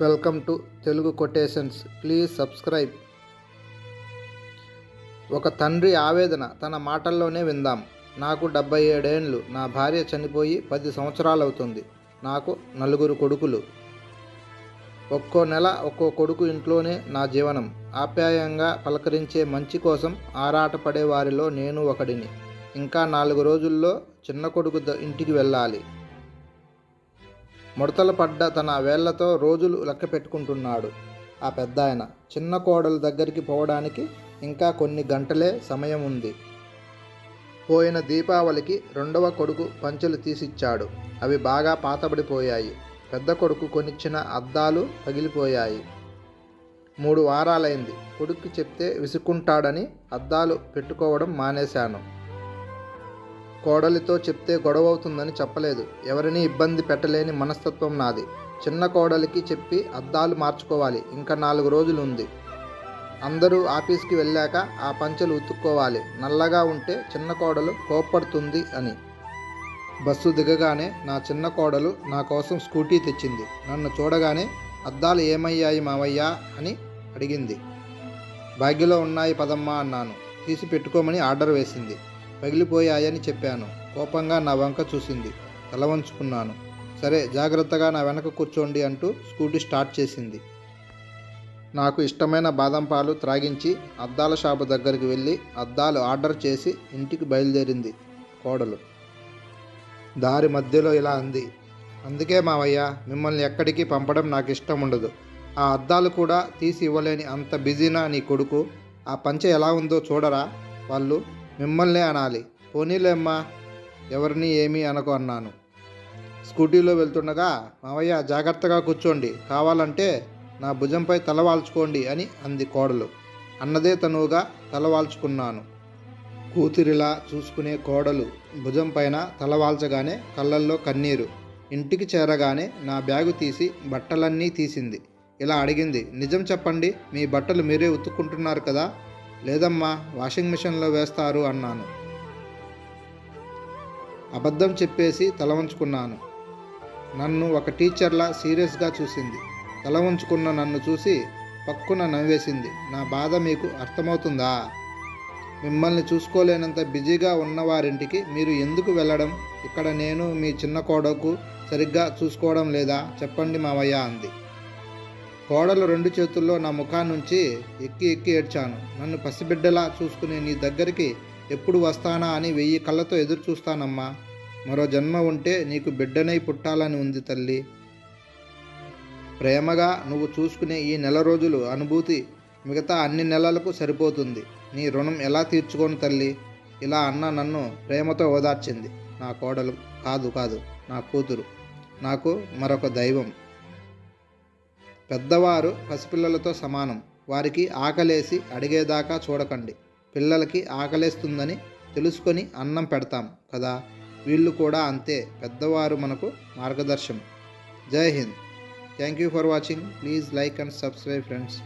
Welcome to Telugu quotations. Please subscribe. ఒక తండ్రి ఆవేదన తన మాటల్లోనే విందాం. నాకు డెబ్బై ఏడేండ్లు నా భార్య చనిపోయి పది సంవత్సరాలు అవుతుంది నాకు నలుగురు కొడుకులు. ఒక్కో నెల ఒక్కో కొడుకు ఇంట్లోనే నా జీవనం. ఆప్యాయంగా పలకరించే మంచి కోసం ఆరాటపడే వారిలో నేను ఒకడిని. ఇంకా నాలుగు రోజుల్లో చిన్న కొడుకు ఇంటికి వెళ్ళాలి. ముడతలు పడ్డ తన వేళ్ళతో రోజులు లెక్క పెట్టుకుంటున్నాడు. ఆ పెద్ద ఆయన చిన్న కోడలు దగ్గరికి పోవడానికి ఇంకా కొన్ని గంటలే సమయం ఉంది పోయిన దీపావళికి రెండవ కొడుకు పంచెలు తీసిచ్చాడు. అవి బాగా పాతబడిపోయాయి. పెద్ద కొడుకు కొనిచ్చిన అద్దాలు పగిలిపోయాయి. మూడు వారాలైంది. కొడుక్కి చెప్తే విసుక్కుంటాడని అద్దాలు పెట్టుకోవడం మానేశాను. కోడలితో చెప్తే గొడవ అవుతుందని చెప్పలేదు. ఎవరిని ఇబ్బంది పెట్టలేని మనస్తత్వం నాది. చిన్న కోడలికి చెప్పి అద్దాలు మార్చుకోవాలి. ఇంకా నాలుగు రోజులు ఉంది అందరూ ఆఫీస్కి వెళ్ళాక ఆ పంచెలు ఉతుక్కోవాలి. నల్లగా ఉంటే చిన్న కోడలు కోప్పడుతుంది అని. బస్సు దిగగానే నా చిన్న కోడలు నా కోసం స్కూటీ తెచ్చింది. నన్ను చూడగానే అద్దాలు ఏమయ్యాయి మావయ్యా అని అడిగింది. బ్యాగ్లో ఉన్నాయి పదమ్మా అన్నాను. తీసి పెట్టుకోమని ఆర్డర్ వేసింది. పగిలిపోయాయని చెప్పాను. కోపంగా నా వంక చూసింది. తల వంచుకున్నాను. సరే జాగ్రత్తగా నా వెనక కూర్చోండి అంటూ స్కూటీ స్టార్ట్ చేసింది. నాకు ఇష్టమైన బాదం పాలు త్రాగించి అద్దాల షాపు దగ్గరికి వెళ్ళి అద్దాలు ఆర్డర్ చేసి ఇంటికి బయలుదేరింది కోడలు. దారి మధ్యలో ఇలా అంది. అందుకే మావయ్య మిమ్మల్ని ఎక్కడికి పంపడం నాకు ఇష్టం ఉండదు. ఆ అద్దాలు కూడా తీసి ఇవ్వలేని అంత బిజీనా నీ కొడుకు? ఆ పంచె ఎలా ఉందో చూడరా వాళ్ళు? మిమ్మల్నే అనాలి. పోనీలేమ్మా ఎవరిని ఏమీ అనకు అన్నాను. స్కూటీలో వెళ్తుండగా మావయ్య జాగ్రత్తగా కూర్చోండి. కావాలంటే నా భుజంపై తల వాల్చుకోండి అని అంది కోడలు. అన్నదే తనువుగా తల వాల్చుకున్నాను. కూతురిలా చూసుకునే కోడలు భుజం పైన తల వాల్చగానే కళ్ళల్లో కన్నీరు. ఇంటికి చేరగానే నా బ్యాగు తీసి బట్టలన్నీ తీసింది. ఇలా అడిగింది నిజం చెప్పండి మీ బట్టలు మీరే ఉతుక్కుంటున్నారు కదా? లేదమ్మా వాషింగ్ మిషన్లో వేస్తారు అన్నాను. అబద్ధం చెప్పేసి తల వంచుకున్నాను. నన్ను ఒక టీచర్లా సీరియస్గా చూసింది. తల వంచుకున్న నన్ను చూసి పక్కున నవ్వేసింది. నా బాధ మీకు అర్థమవుతుందా? మిమ్మల్ని చూసుకోలేనంత బిజీగా ఉన్నవారింటికి మీరు ఎందుకు వెళ్ళడం? ఇక్కడ నేను మీ చిన్న కోడకు సరిగ్గా చూసుకోవడం లేదా? చెప్పండి మావయ్య అంది. కోడలు రెండు చేతుల్లో నా ముఖాన్నుంచి ఎక్కి ఎక్కి ఏడ్చాను. నన్ను పసిబిడ్డలా చూసుకునే నీ దగ్గరికి ఎప్పుడు వస్తానా అని వెయ్యి కళ్ళతో ఎదురు చూస్తానమ్మా. మరో జన్మ ఉంటే నీకు బిడ్డనై పుట్టాలని ఉంది తల్లి. ప్రేమగా నువ్వు చూసుకునే ఈ నెల రోజులు అనుభూతి మిగతా అన్ని నెలలకు సరిపోతుంది. నీ రుణం ఎలా తీర్చుకోను తల్లి? ఇలా అన్న నన్ను ప్రేమతో ఓదార్చింది. నా కోడలు కాదు కాదు నా కూతురు. నాకు మరొక దైవం. పెద్దవారు పసిపిల్లలతో సమానం. వారికి ఆకలేసి అడిగేదాకా చూడకండి. పిల్లలకి ఆకలేస్తుందని తెలుసుకొని అన్నం పెడతాం కదా. వీళ్ళు కూడా అంతే. పెద్దవారు మనకు మార్గదర్శనం జై Hind. Thank you for watching. Please like and subscribe friends.